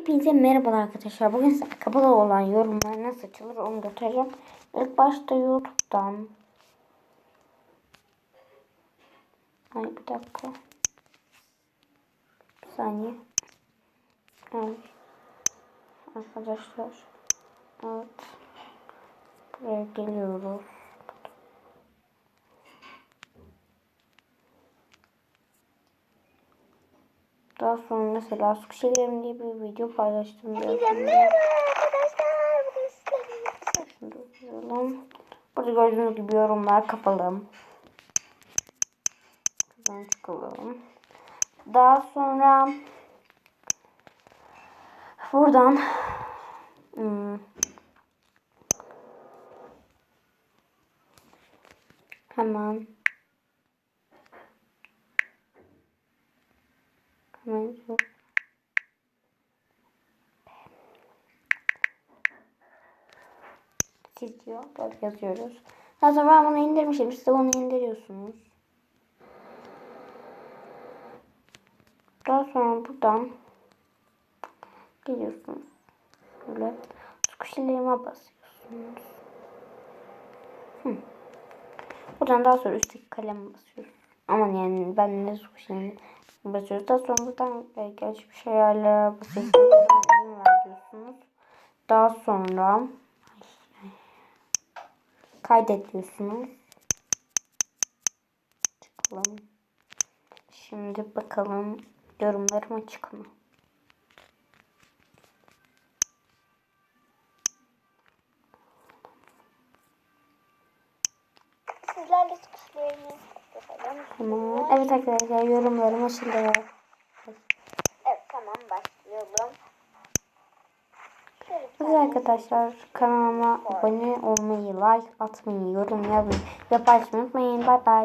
Hepinize merhabalar arkadaşlar. Bugün size kapalı olan yorumlar nasıl açılır onu göstereceğim. İlk başta YouTube'dan. Ay bir dakika. Bir saniye. Evet. Arkadaşlar. Evet. Buraya geliyoruz. Daha sonra mesela su şeylerim diye bir video paylaştım. Biraz. merhaba arkadaşlar. Bugün sizlerle da okuyalım. Burada gördüğünüz gibi yorumlar kapalı. Buradan çıkalım. Daha sonra buradan hmm, hemen şu- çiziyor. Böyle yazıyoruz. Daha sonra ben bunu indirmişim. Siz de onu indiriyorsunuz. Daha sonra buradan geliyorsunuz. Böyle squishy'lerime basıyorsunuz. Hı. Buradan daha sonra üstteki kaleme basıyoruz. Aman yani ben ne squishy'lerime basıyoruz. Daha sonra buradan e, geçmiş ayarlara basıyorsunuz. İzin ver. Daha sonra kaydet diyorsunuz. Çıkalım. Şimdi bakalım yorumlarım açık mı? sizlerle yapalım. Tamam. Evet arkadaşlar yorumlarım açıldı. Evet tamam başlayalım. Evet arkadaşlar kanalıma abone olmayı, like atmayı, yorum yazmayı ve paylaşmayı unutmayın. Bay bay.